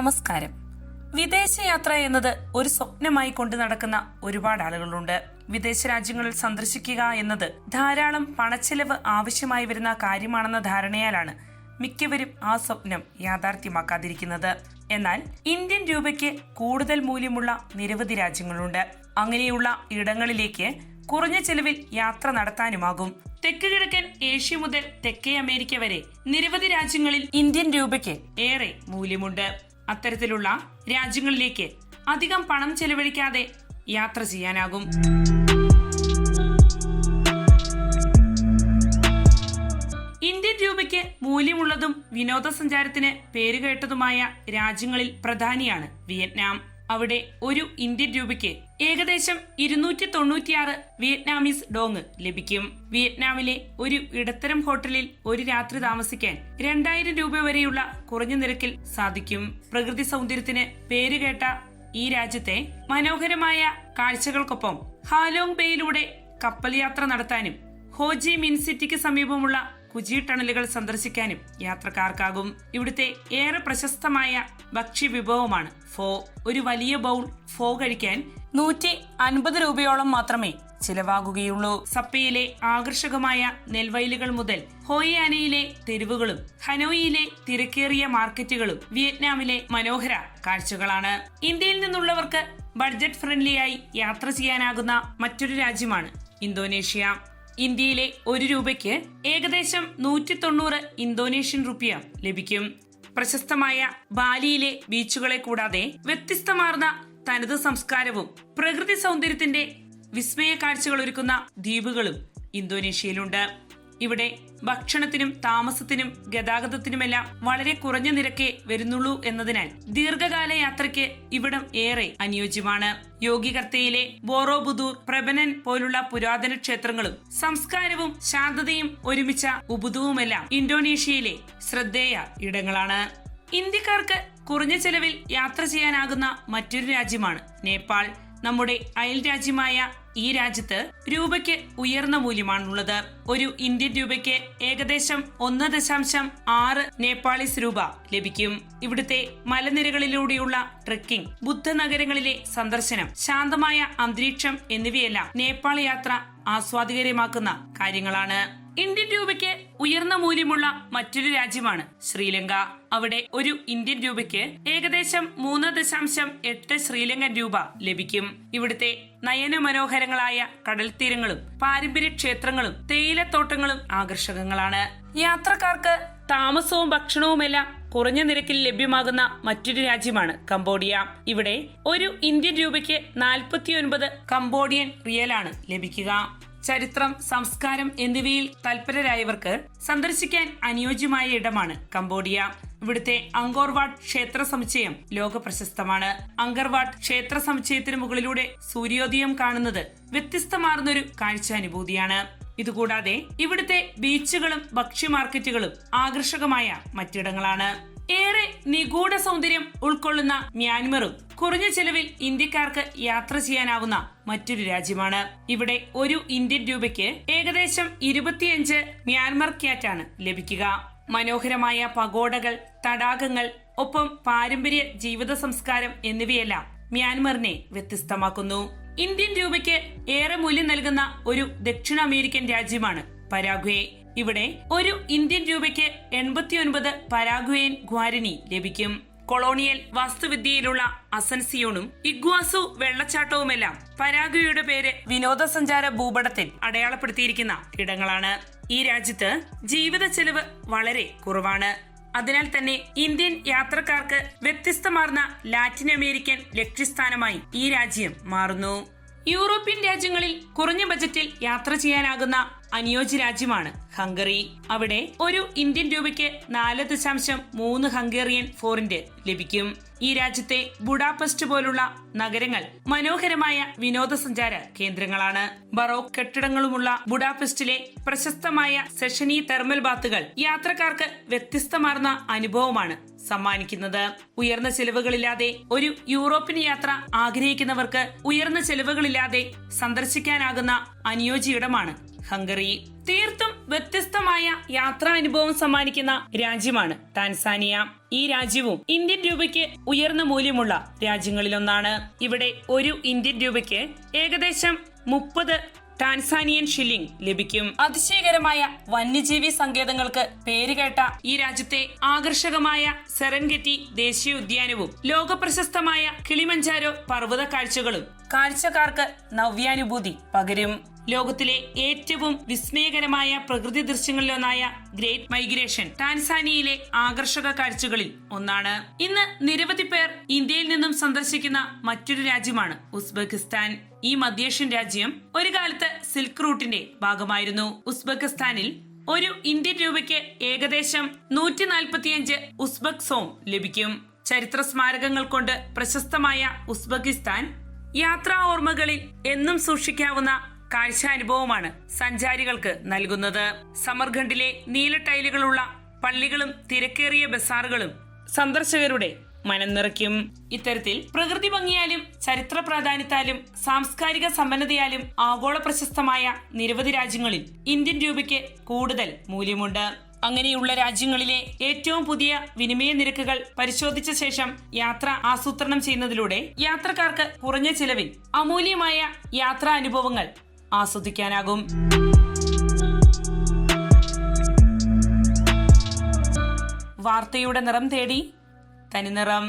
നമസ്കാരം. വിദേശയാത്ര എന്നത് ഒരു സ്വപ്നമായി കൊണ്ടു നടക്കുന്ന ഒരുപാട് ആളുകളുണ്ട്. വിദേശ രാജ്യങ്ങളിൽ സന്ദർശിക്കുക എന്നത് ധാരാളം പണച്ചെലവ് ആവശ്യമായി വരുന്ന കാര്യമാണെന്ന ധാരണയാലാണ് മിക്കവരും ആ സ്വപ്നം യാഥാർത്ഥ്യമാക്കാതിരിക്കുന്നത്. എന്നാൽ ഇന്ത്യൻ രൂപയ്ക്ക് കൂടുതൽ മൂല്യമുള്ള നിരവധി രാജ്യങ്ങളുണ്ട്. അങ്ങനെയുള്ള ഇടങ്ങളിലേക്ക് കുറഞ്ഞ ചെലവിൽ യാത്ര നടത്താനുമാകും. തെക്ക് കിഴക്കൻ ഏഷ്യ മുതൽ തെക്കേ അമേരിക്ക വരെ നിരവധി രാജ്യങ്ങളിൽ ഇന്ത്യൻ രൂപയ്ക്ക് ഏറെ മൂല്യമുണ്ട്. അത്തരത്തിലുള്ള രാജ്യങ്ങളിലേക്ക് അധികം പണം ചെലവഴിക്കാതെ യാത്ര ചെയ്യാനാകും. ഇന്ത്യൻ രൂപയ്ക്ക് മൂല്യമുള്ളതും വിനോദസഞ്ചാരത്തിന് പേരുകേട്ടതുമായ രാജ്യങ്ങളിൽ പ്രധാനിയാണ് വിയറ്റ്നാം. അവിടെ ഒരു ഇന്ത്യൻ രൂപയ്ക്ക് ഏകദേശം ഇരുന്നൂറ്റി തൊണ്ണൂറ്റിയാറ് വിയറ്റ്നാമീസ് ഡോങ് ലഭിക്കും. വിയറ്റ്നാമിലെ ഒരു ഇടത്തരം ഹോട്ടലിൽ ഒരു രാത്രി താമസിക്കാൻ രണ്ടായിരം രൂപ വരെയുള്ള കുറഞ്ഞ നിരക്കിൽ സാധിക്കും. പ്രകൃതി സൗന്ദര്യത്തിന് പേരുകേട്ട ഈ രാജ്യത്തെ മനോഹരമായ കാഴ്ചകൾക്കൊപ്പം ഹാലോങ് ബേയിലൂടെ കപ്പൽ യാത്ര നടത്താനും ഹോജി മിൻ സിറ്റിക്ക് സമീപമുള്ള കുജി ടണലുകൾ സന്ദർശിക്കാനും യാത്രക്കാർക്കാകും. ഇവിടുത്തെ ഏറെ പ്രശസ്തമായ ഭക്ഷ്യ വിഭവമാണ് ഫോ. ഒരു വലിയ ബൗൾ ഫോ കഴിക്കാൻ നൂറ്റി അൻപത് രൂപയോളം മാത്രമേ ചിലവാകുകയുള്ളൂ. സപ്പയിലെ ആകർഷകമായ നെൽവയലുകൾ മുതൽ ഹോയിയാനയിലെ തെരുവുകളും ഹനോയിലെ തിരക്കേറിയ മാർക്കറ്റുകളും വിയറ്റ്നാമിലെ മനോഹര കാഴ്ചകളാണ്. ഇന്ത്യയിൽ നിന്നുള്ളവർക്ക് ബഡ്ജറ്റ് ഫ്രണ്ട്ലിയായി യാത്ര ചെയ്യാനാകുന്ന മറ്റൊരു രാജ്യമാണ് ഇന്തോനേഷ്യ. ഇന്ത്യയിലെ ഒരു രൂപയ്ക്ക് ഏകദേശം നൂറ്റി തൊണ്ണൂറ് ഇന്തോനേഷ്യൻ റുപ്യ ലഭിക്കും. പ്രശസ്തമായ ബാലിയിലെ ബീച്ചുകളെ കൂടാതെ വ്യത്യസ്തമാർന്ന തനത് സംസ്കാരവും പ്രകൃതി സൗന്ദര്യത്തിന്റെ വിസ്മയ കാഴ്ചകൾ ഒരുക്കുന്ന ദ്വീപുകളും ഇന്തോനേഷ്യയിലുണ്ട്. ഇവിടെ ഭക്ഷണത്തിനും താമസത്തിനും ഗതാഗതത്തിനുമെല്ലാം വളരെ കുറഞ്ഞ നിരക്കേ വരുന്നുള്ളൂ എന്നതിനാൽ ദീർഘകാല യാത്രയ്ക്ക് ഇവിടം ഏറെ അനുയോജ്യമാണ്. യോഗികർത്തയിലെ ബോറോബുദൂർ പ്രബനൻ പോലുള്ള പുരാതന ക്ഷേത്രങ്ങളും സംസ്കാരവും ശാന്തതയും ഒരുമിച്ച ഉബുദുവുമെല്ലാം ഇന്തോനേഷ്യയിലെ ശ്രദ്ധേയ ഇടങ്ങളാണ്. ഇന്ത്യക്കാർക്ക് കുറഞ്ഞ ചെലവിൽ യാത്ര ചെയ്യാനാകുന്ന മറ്റൊരു രാജ്യമാണ് നേപ്പാൾ. നമ്മുടെ അയൽ രാജ്യമായ ഈ രാജ്യത്ത് രൂപയ്ക്ക് ഉയർന്ന മൂല്യമാണുള്ളത്. ഒരു ഇന്ത്യൻ രൂപയ്ക്ക് ഏകദേശം ഒന്ന് ദശാംശം ആറ് നേപ്പാളിസ് രൂപ ലഭിക്കും. ഇവിടുത്തെ മലനിരകളിലൂടെയുള്ള ട്രെക്കിംഗ് ബുദ്ധനഗരങ്ങളിലെ സന്ദർശനം ശാന്തമായ അന്തരീക്ഷം എന്നിവയെല്ലാം നേപ്പാൾ യാത്ര ആസ്വാദികരമാക്കുന്ന കാര്യങ്ങളാണ്. ഇന്ത്യൻ രൂപയ്ക്ക് ഉയർന്ന മൂല്യമുള്ള മറ്റൊരു രാജ്യമാണ് ശ്രീലങ്ക. അവിടെ ഒരു ഇന്ത്യൻ രൂപയ്ക്ക് ഏകദേശം മൂന്ന് ദശാംശം എട്ട് ശ്രീലങ്കൻ രൂപ ലഭിക്കും. ഇവിടുത്തെ നയനമനോഹരങ്ങളായ കടൽത്തീരങ്ങളും പാരമ്പര്യ ക്ഷേത്രങ്ങളും തേയിലത്തോട്ടങ്ങളും ആകർഷകങ്ങളാണ്. യാത്രക്കാർക്ക് താമസവും ഭക്ഷണവുമെല്ലാം കുറഞ്ഞ നിരക്കിൽ ലഭ്യമാകുന്ന മറ്റൊരു രാജ്യമാണ് കംബോഡിയ. ഇവിടെ ഒരു ഇന്ത്യൻ രൂപയ്ക്ക് നാൽപ്പത്തിയൊൻപത് കംബോഡിയൻ റിയലാണ് ലഭിക്കുക. ചരിത്രം സംസ്കാരം എന്നിവയിൽ തൽപരരായവർക്ക് സന്ദർശിക്കാൻ അനുയോജ്യമായ ഇടമാണ് കംബോഡിയ. ഇവിടുത്തെ അങ്കോർവാട്ട് ക്ഷേത്ര സമുച്ചയം ലോക പ്രശസ്തമാണ്. അങ്കർവാട്ട് ക്ഷേത്ര സമുച്ചയത്തിന് മുകളിലൂടെ സൂര്യോദയം കാണുന്നത് വ്യത്യസ്തമാർന്നൊരു കാഴ്ചാനുഭൂതിയാണ്. ഇതുകൂടാതെ ഇവിടുത്തെ ബീച്ചുകളും ഭക്ഷ്യ മാർക്കറ്റുകളും ആകർഷകമായ മറ്റിടങ്ങളാണ്. ഏറെ നിഗൂഢ സൗന്ദര്യം ഉൾക്കൊള്ളുന്ന മ്യാൻമറും കുറഞ്ഞ ചെലവിൽ ഇന്ത്യക്കാർക്ക് യാത്ര ചെയ്യാനാവുന്ന മറ്റൊരു രാജ്യമാണ്. ഇവിടെ ഒരു ഇന്ത്യൻ രൂപയ്ക്ക് ഏകദേശം ഇരുപത്തിയഞ്ച് മ്യാൻമർ ക്യാറ്റാണ് ലഭിക്കുക. മനോഹരമായ പഗോഡകൾ തടാകങ്ങൾ ഒപ്പം പാരമ്പര്യ ജീവിത സംസ്കാരം എന്നിവയെല്ലാം മ്യാൻമറിനെ വ്യത്യസ്തമാക്കുന്നു. ഇന്ത്യൻ രൂപയ്ക്ക് ഏറെ മൂല്യം നൽകുന്ന ഒരു ദക്ഷിണ അമേരിക്കൻ രാജ്യമാണ് പരാഗ്വേ. ഇവിടെ ഒരു ഇന്ത്യൻ രൂപയ്ക്ക് എൺപത്തിയൊൻപത് പരാഗ്വേൻ ഗ്വാരിനി ലഭിക്കും. കൊളോണിയൽ വാസ്തുവിദ്യയിലുള്ള അസൻസിയോണും ഇഗ്വാസു വെള്ളച്ചാട്ടവുമെല്ലാം പരാഗ്വയുടെ പേര് വിനോദസഞ്ചാര ഭൂപടത്തിൽ അടയാളപ്പെടുത്തിയിരിക്കുന്ന ഇടങ്ങളാണ്. ഈ രാജ്യത്ത് ജീവിത ചെലവ് വളരെ കുറവാണ്. അതിനാൽ തന്നെ ഇന്ത്യൻ യാത്രക്കാർക്ക് വ്യത്യസ്തമാർന്ന ലാറ്റിൻ അമേരിക്കൻ ലക്ഷ്യസ്ഥാനമായി ഈ രാജ്യം മാറുന്നു. യൂറോപ്യൻ രാജ്യങ്ങളിൽ കുറഞ്ഞ ബജറ്റിൽ യാത്ര ചെയ്യാനാകുന്ന അനുയോജ്യ രാജ്യമാണ് ഹംഗറി. അവിടെ ഒരു ഇന്ത്യൻ രൂപയ്ക്ക് നാല് ദശാംശം മൂന്ന് ഹംഗേറിയൻ ഫോറിന്റ് ലഭിക്കും. ഈ രാജ്യത്തെ ബുഡാപെസ്റ്റ് പോലുള്ള നഗരങ്ങൾ മനോഹരമായ വിനോദസഞ്ചാര കേന്ദ്രങ്ങളാണ്. ബറോക്ക് കെട്ടിടങ്ങളുമുള്ള ബുഡാപെസ്റ്റിലെ പ്രശസ്തമായ സെഷനി തെർമൽ ബാത്തുകൾ യാത്രക്കാർക്ക് വ്യത്യസ്തമാർന്ന അനുഭവമാണ് സമ്മാനിക്കുന്നത്. ഉയർന്ന ചെലവുകളില്ലാതെ ഒരു യൂറോപ്യൻ യാത്ര ആഗ്രഹിക്കുന്നവർക്ക് ഉയർന്ന ചെലവുകളില്ലാതെ സന്ദർശിക്കാനാകുന്ന അനുയോജ്യയിടമാണ് ഹംഗറി. തീർത്തും വ്യത്യസ്തമായ യാത്രാ അനുഭവം സമ്മാനിക്കുന്ന രാജ്യമാണ് താൻസാനിയ ഈ രാജ്യവും ഇന്ത്യൻ രൂപയ്ക്ക് ഉയർന്ന മൂല്യമുള്ള രാജ്യങ്ങളിലൊന്നാണ്. ഇവിടെ ഒരു ഇന്ത്യൻ രൂപയ്ക്ക് ഏകദേശം മുപ്പത് ടാൻസാനിയൻ ഷില്ലിംഗ് ലഭിക്കും. അതിശയകരമായ വന്യജീവി സങ്കേതങ്ങൾക്ക് പേരുകേട്ട ഈ രാജ്യത്തെ ആകർഷകമായ സെറൻഗെറ്റി ദേശീയ ഉദ്യാനവും ലോകപ്രശസ്തമായ കിളിമഞ്ചാരോ പർവത കാഴ്ചകളും കാഴ്ചക്കാർക്ക് നവ്യാനുഭൂതി പകരും. ലോകത്തിലെ ഏറ്റവും വിസ്മയകരമായ പ്രകൃതി ദൃശ്യങ്ങളിലൊന്നായ ഗ്രേറ്റ് മൈഗ്രേഷൻ ടാൻസാനിയയിലെ ആകർഷക കാഴ്ചകളിൽ ഒന്നാണ്. ഇന്ന് നിരവധി പേർ ഇന്ത്യയിൽ നിന്നും സന്ദർശിക്കുന്ന മറ്റൊരു രാജ്യമാണ് ഉസ്ബെക്കിസ്ഥാൻ. ഈ മധ്യേഷ്യൻ രാജ്യം ഒരു കാലത്ത് സിൽക്ക് റൂട്ടിന്റെ ഭാഗമായിരുന്നു. ഉസ്ബെക്കിസ്ഥാനിൽ ഒരു ഇന്ത്യൻ രൂപയ്ക്ക് ഏകദേശം നൂറ്റി നാൽപ്പത്തിയഞ്ച് ഉസ്ബെക് സോം ലഭിക്കും. ചരിത്ര സ്മാരകങ്ങൾ കൊണ്ട് പ്രശസ്തമായ ഉസ്ബെക്കിസ്ഥാൻ യാത്രാ ഓർമ്മകളിൽ എന്നും സൂക്ഷിക്കാവുന്ന കാഴ്ചാനുഭവമാണ് സഞ്ചാരികൾക്ക് നൽകുന്നത്. സമർഖണ്ഡിലെ നീല ടൈലുകളുള്ള പള്ളികളും തിരക്കേറിയ ബസാറുകളും സന്ദർശകരുടെ മനം നിറയ്ക്കും. ഇത്തരത്തിൽ പ്രകൃതി ഭംഗിയാലും ചരിത്ര പ്രാധാന്യത്താലും സാംസ്കാരിക സമ്പന്നതയാലും ആഗോള പ്രശസ്തമായ നിരവധി രാജ്യങ്ങളിൽ ഇന്ത്യൻ രൂപയ്ക്ക് കൂടുതൽ മൂല്യമുണ്ട്. അങ്ങനെയുള്ള രാജ്യങ്ങളിലെ ഏറ്റവും പുതിയ വിനിമയ നിരക്കുകൾ പരിശോധിച്ച ശേഷം യാത്ര ആസൂത്രണം ചെയ്യുന്നതിലൂടെ യാത്രക്കാർക്ക് കുറഞ്ഞ ചിലവിൽ അമൂല്യമായ യാത്രാ അനുഭവങ്ങൾ ആസ്വദിക്കാനാകും. വാർത്തയുടെ നിറം തേടി തനിനിറം